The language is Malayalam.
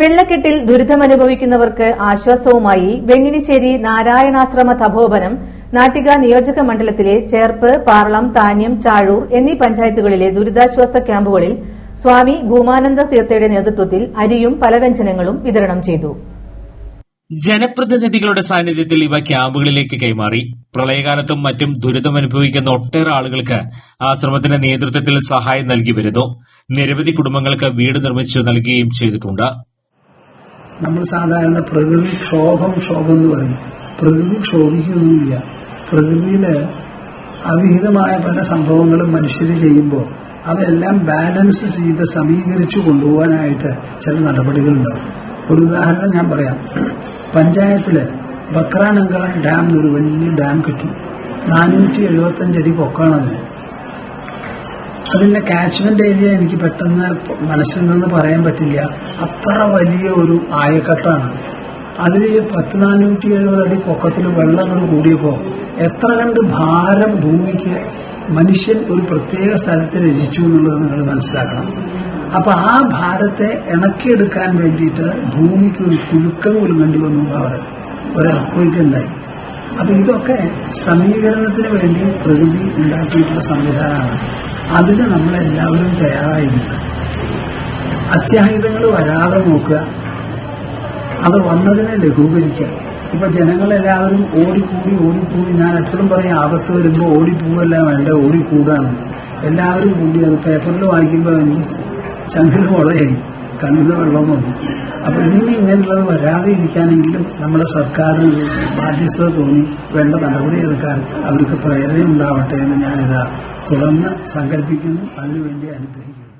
വെള്ളക്കെട്ടിൽ ദുരിതമനുഭവിക്കുന്നവർക്ക് ആശ്വാസവുമായി വെങ്ങിനിശ്ശേരി നാരായണാശ്രമ തപോവനം നാട്ടിക നിയോജക മണ്ഡലത്തിലെ ചേർപ്പ് പാർളം താന്യം ചാഴൂർ എന്നീ പഞ്ചായത്തുകളിലെ ദുരിതാശ്വാസ ക്യാമ്പുകളിൽ സ്വാമി ഭൂമാനന്ദ തീർത്ഥയുടെ നേതൃത്വത്തിൽ അരിയും പലവ്യഞ്ജനങ്ങളും വിതരണം ചെയ്തു. ജനപ്രതിനിധികളുടെ സാന്നിധ്യത്തിൽ ഇവ ക്യാമ്പുകളിലേക്ക് കൈമാറി. പ്രളയകാലത്തും മറ്റും ദുരിതമനുഭവിക്കുന്ന ഒട്ടേറെ ആളുകൾക്ക് ആശ്രമത്തിന്റെ നേതൃത്വത്തിൽ സഹായം നൽകി വരുന്നു. നിരവധി കുടുംബങ്ങൾക്ക് വീട് നിർമ്മിച്ചു നൽകുകയും ചെയ്തിട്ടുണ്ട്. നമ്മൾ സാധാരണ പ്രകൃതി ക്ഷോഭം ക്ഷോഭം എന്ന് പറയും. പ്രകൃതി ക്ഷോഭിക്കൊന്നുമില്ല പ്രകൃതിയിൽ അവിഹിതമായ പല സംഭവങ്ങളും മനുഷ്യർ ചെയ്യുമ്പോൾ അതെല്ലാം ബാലൻസ് ചെയ്ത് സമീകരിച്ചു കൊണ്ടുപോകാനായിട്ട് ചില നടപടികളുണ്ടാവും. ഒരു ഉദാഹരണം ഞാൻ പറയാം. പഞ്ചായത്തിൽ ബക്രാനങ്കാൻ ഡാം എന്നൊരു വലിയ ഡാം കിട്ടി. നാനൂറ്റി എഴുപത്തഞ്ചടി പൊക്കാണതിന് അതിന്റെ കാച്ച്മെന്റ് ഏരിയ എനിക്ക് പെട്ടെന്ന് മനസ്സിൽ നിന്ന് പറയാൻ പറ്റില്ല. അത്ര വലിയ ഒരു ആയക്കെട്ടാണ്. അതിൽ പത്ത് നാനൂറ്റി എഴുപത് അടി പൊക്കത്തിൽ വെള്ളങ്ങൾ കൂടിയപ്പോൾ എത്ര കണ്ട് ഭാരം ഭൂമിക്ക് മനുഷ്യൻ ഒരു പ്രത്യേക സ്ഥലത്ത് രചിച്ചു എന്നുള്ളത് നിങ്ങൾ മനസ്സിലാക്കണം. അപ്പൊ ആ ഭാരത്തെ ഇണക്കിയെടുക്കാൻ വേണ്ടിയിട്ട് ഭൂമിക്ക് ഒരു കുലുക്കം കുലുങ്ങേണ്ടി വന്നു എന്ന് പറയുന്നത്. ഒരു earthquake ഉണ്ടായി. അപ്പൊ ഇതൊക്കെ സമീകരണത്തിന് വേണ്ടി പ്രകൃതി ഉണ്ടാക്കിയിട്ടുള്ള സംവിധാനമാണ്. അതിന് നമ്മളെല്ലാവരും തയ്യാറായിരുന്നു അത്യാഹിതങ്ങൾ വരാതെ നോക്കുക. അത് വന്നതിനെ ലഘൂകരിക്കുക. ഇപ്പൊ ജനങ്ങളെല്ലാവരും ഓടിക്കൂടി ഓടിക്കൂടി. ഞാൻ എപ്പോഴും പറയും ആപത്ത് വരുമ്പോൾ ഓടിപ്പോവല്ല വേണ്ട ഓടിക്കൂടാണെന്ന് എല്ലാവരും കൂടി അത് പേപ്പറിൽ വായിക്കുമ്പോൾ എനിക്ക് ചങ്കിന് മുളയായി കണ്ണിന് വെള്ളം വന്നു. അപ്പൊ ഇനി ഇങ്ങനെയുള്ളത് വരാതെ ഇരിക്കാനെങ്കിലും നമ്മുടെ സർക്കാരിന് ബാധ്യസ്ഥത തോന്നി വേണ്ട നടപടിയെടുക്കാൻ അവർക്ക് പ്രേരണ ഉണ്ടാവട്ടെ എന്ന് ഞാനിതാ തുടർന്ന് സങ്കല്പിക്കുന്നു. അതിനുവേണ്ടി അനുഗ്രഹിക്കുന്നു.